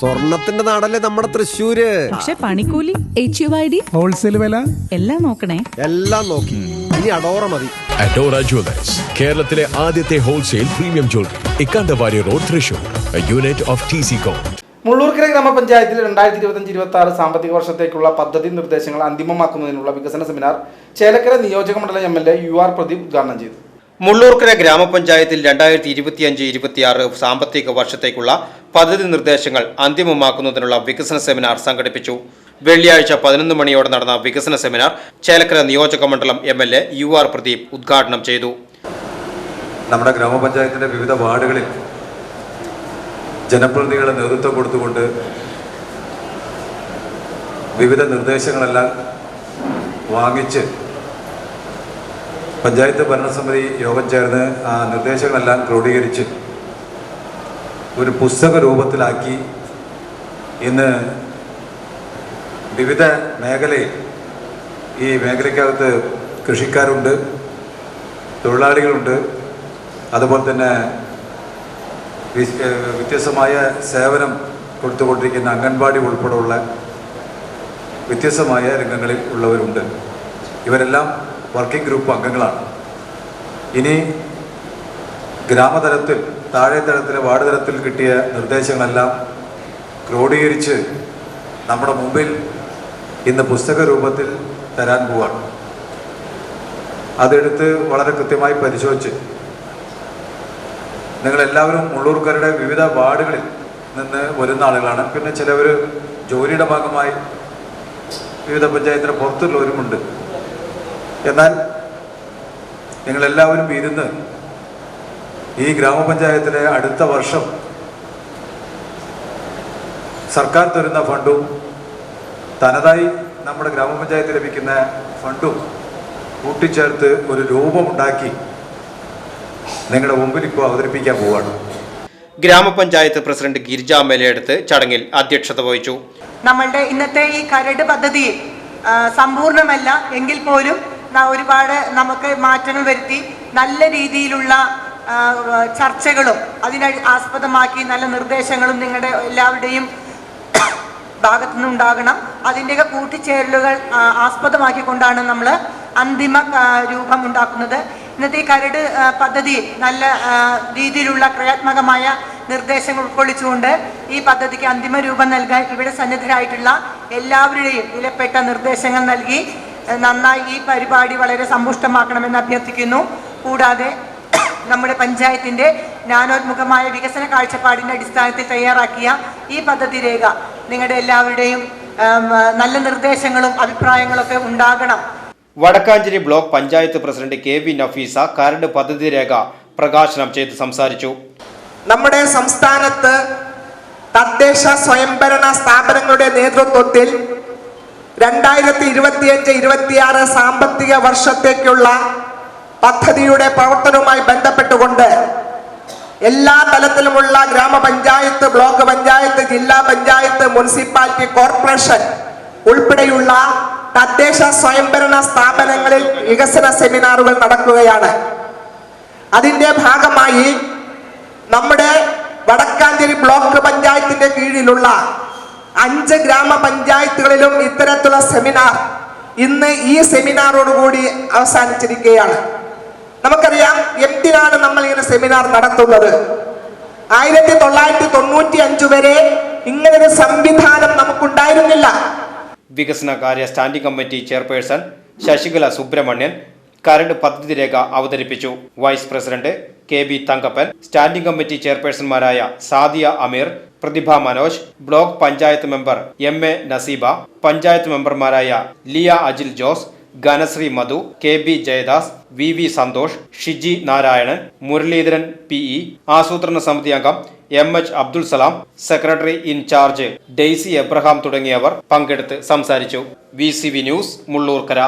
സ്വർണത്തിന്റെ നാടല്ലേ നമ്മുടെ തൃശ്ശൂര്? പക്ഷെ പണിക്കൂലി H U I D wholesale വില? എല്ലാം നോക്കണേ. എല്ലാം നോക്കി. ഇനി അഡോറ മതി. അഡോറ ജ്വല്ലേഴ്സ് കേരളത്തിലെ ആദ്യത്തെ wholesale premium jewellery Ikkanda Warrier road Thrissur. Unit of T C com Mullurkara ഗ്രാമപഞ്ചായത്തിൽ രണ്ടായിരത്തി ഇരുപത്തഞ്ച് ഇരുപത്തി ആറ് സാമ്പത്തിക വർഷത്തേക്കുള്ള പദ്ധതി നിർദ്ദേശങ്ങൾ അന്തിമമാക്കുന്നതിനുള്ള വികസന സെമിനാർ ചേലക്കര നിയോജക മണ്ഡലം M L A U R Pradeep ഉദ്ഘാടനം ചെയ്തു. മുള്ളൂർക്കര ഗ്രാമപഞ്ചായത്തിൽ രണ്ടായിരത്തി ഇരുപത്തിയഞ്ച് ഇരുപത്തിയാറ് സാമ്പത്തിക വർഷത്തേക്കുള്ള പദ്ധതി നിർദ്ദേശങ്ങൾ അന്തിമമാക്കുന്നതിനുള്ള വികസന സെമിനാർ സംഘടിപ്പിച്ചു. വെള്ളിയാഴ്ച പതിനൊന്ന് മണിയോടെ നടന്ന വികസന സെമിനാർ ചേലക്കര നിയോജക മണ്ഡലം M L A U R Pradeep ഉദ്ഘാടനം ചെയ്തു. നമ്മുടെ ഗ്രാമപഞ്ചായത്തിന്റെ വിവിധ വാർഡുകളിൽ ജനപ്രതിനിധികളെ നേതൃത്വം കൊടുത്തുകൊണ്ട് വിവിധ നിർദ്ദേശങ്ങളെല്ലാം വാങ്ങിച്ച് പഞ്ചായത്ത് ഭരണസമിതി യോഗം ചേർന്ന് ആ നിർദ്ദേശങ്ങളെല്ലാം ക്രോഡീകരിച്ച് ഒരു പുസ്തക രൂപത്തിലാക്കി ഇന്ന് വിവിധ മേഖലയിൽ ഈ മേഖലയ്ക്കകത്ത് കൃഷിക്കാരുണ്ട് തൊഴിലാളികളുണ്ട് അതുപോലെ തന്നെ വ്യത്യസ്തമായ സേവനം കൊടുത്തുകൊണ്ടിരിക്കുന്ന അംഗൻവാടി ഉൾപ്പെടെയുള്ള വ്യത്യസ്തമായ രംഗങ്ങളിൽ ഉള്ളവരുണ്ട്. ഇവരെല്ലാം വർക്കിംഗ് ഗ്രൂപ്പ് അംഗങ്ങളാണ്. ഇനി ഗ്രാമതലത്തിൽ താഴെ തലത്തിൽ വാർഡ് തലത്തിൽ കിട്ടിയ നിർദ്ദേശങ്ങളെല്ലാം ക്രോഡീകരിച്ച് നമ്മുടെ മുമ്പിൽ ഇന്ന് പുസ്തക രൂപത്തിൽ തരാൻ പോവാണ്. അതെടുത്ത് വളരെ കൃത്യമായി പരിശോധിച്ച് നിങ്ങളെല്ലാവരും മുള്ളൂർക്കാരുടെ വിവിധ വാർഡുകളിൽ നിന്ന് വരുന്ന ആളുകളാണ്. പിന്നെ ചിലവർ ജോലിയുടെ ഭാഗമായി വിവിധ പഞ്ചായത്തിന് പുറത്തുള്ളവരുമുണ്ട്. എന്നാൽ നിങ്ങളെല്ലാവരും ഇരുന്ന് ഈ ഗ്രാമപഞ്ചായത്തിലെ അടുത്ത വർഷം സർക്കാർ തരുന്ന ഫണ്ടും തനതായി നമ്മുടെ ഗ്രാമപഞ്ചായത്ത് ലഭിക്കുന്ന ഫണ്ടും കൂട്ടിച്ചേർത്ത് ഒരു രൂപമുണ്ടാക്കി നിങ്ങളുടെ മുമ്പിൽ ഇപ്പോൾ അവതരിപ്പിക്കാൻ പോവാണ് ഗ്രാമപഞ്ചായത്ത് പ്രസിഡന്റ് ഗിരിജ മേലയെടുത്ത് ചടങ്ങിൽ അധ്യക്ഷത വഹിച്ചു. നമ്മളുടെ ഇന്നത്തെ ഈ കരട് പദ്ധതി സമ്പൂർണമല്ല സമ്പൂർണമല്ല എങ്കിൽ പോലും ഒരുപാട് നമുക്ക് മാറ്റങ്ങൾ വരുത്തി നല്ല രീതിയിലുള്ള ചർച്ചകളും അതിനെ ആസ്പദമാക്കി നല്ല നിർദ്ദേശങ്ങളും നിങ്ങളുടെ എല്ലാവരുടെയും ഭാഗത്തു നിന്നുണ്ടാകണം അതിന്റെയൊക്കെ കൂട്ടിച്ചേരലുകൾ ആസ്പദമാക്കിക്കൊണ്ടാണ് നമ്മൾ അന്തിമ രൂപം ഉണ്ടാക്കുന്നത് ഇന്നത്തെ കരട് പദ്ധതി നല്ല രീതിയിലുള്ള ക്രിയാത്മകമായ നിർദ്ദേശങ്ങൾ ഉൾക്കൊള്ളിച്ചുകൊണ്ട് ഈ പദ്ധതിക്ക് അന്തിമ രൂപം നൽകാൻ ഇവിടെ സന്നിധരായിട്ടുള്ള എല്ലാവരുടെയും വിലപ്പെട്ട നിർദ്ദേശങ്ങൾ നൽകി നന്നായി ഈ പരിപാടി വളരെ സമ്പുഷ്ടമാക്കണമെന്ന് അഭ്യർത്ഥിക്കുന്നു. കൂടാതെ നമ്മുടെ പഞ്ചായത്തിന്റെ ജ്ഞാനോത്മുഖമായ വികസന കാഴ്ചപ്പാടിന്റെ അടിസ്ഥാനത്തിൽ തയ്യാറാക്കിയ ഈ പദ്ധതി രേഖ നിങ്ങളുടെ എല്ലാവരുടെയും നല്ല നിർദ്ദേശങ്ങളും അഭിപ്രായങ്ങളൊക്കെ ഉണ്ടാകണം. Vadakkanchery block panchayat president K V Nafeesa കരട് പദ്ധതി രേഖ പ്രകാശനം ചെയ്ത് സംസാരിച്ചു. നമ്മുടെ സംസ്ഥാനത്ത് തദ്ദേശ സ്വയംഭരണ സ്ഥാപനങ്ങളുടെ നേതൃത്വത്തിൽ രണ്ടായിരത്തി ഇരുപത്തിയഞ്ച് ഇരുപത്തിയാറ് സാമ്പത്തിക വർഷത്തേക്കുള്ള പദ്ധതിയുടെ പ്രവർത്തനവുമായി ബന്ധപ്പെട്ടുകൊണ്ട് എല്ലാ തലത്തിലുമുള്ള ഗ്രാമപഞ്ചായത്ത് ബ്ലോക്ക് പഞ്ചായത്ത് ജില്ലാ പഞ്ചായത്ത് മുനിസിപ്പാലിറ്റി കോർപ്പറേഷൻ ഉൾപ്പെടെയുള്ള തദ്ദേശ സ്വയംഭരണ സ്ഥാപനങ്ങളിൽ വികസന സെമിനാറുകൾ നടക്കുകയാണ്. അതിന്റെ ഭാഗമായി നമ്മുടെ വടക്കാഞ്ചേരി ബ്ലോക്ക് പഞ്ചായത്തിന്റെ കീഴിലുള്ള അഞ്ച് ഗ്രാമപഞ്ചായത്തുകളിലും ഇത്തരത്തിലുള്ള സെമിനാർ ഇന്ന് ഈ സെമിനാറോടുകൂടി അവസാനിച്ചിരിക്കുകയാണ്. നമുക്കറിയാം എന്തിനാണ് നമ്മൾ ഇങ്ങനെ സെമിനാർ നടത്തുന്നത്? ആയിരത്തി തൊള്ളായിരത്തി തൊണ്ണൂറ്റി അഞ്ച് വരെ ഇങ്ങനൊരു സംവിധാനം നമുക്കുണ്ടായിരുന്നില്ല. വികസന കാര്യ standing committee chairperson Sasikala Subramanian കരട് പദ്ധതി രേഖ അവതരിപ്പിച്ചു. Vice president K B Thankappan standing committee ചെയർപേഴ്സൺമാരായ Sadiya Ameer Prathibha Manoj block panchayat member M A Naseeba panchayat മെമ്പർമാരായ Liya Ajil Jose Ganasree Madhu K B Jayadas V V Santhosh Shiji Narayanan Muraleedharan P E ആസൂത്രണ സമിതി അംഗം M H Abdul Salam secretary in charge Daisy Abraham തുടങ്ങിയവർ പങ്കെടുത്ത് സംസാരിച്ചു. V news Mullurkara.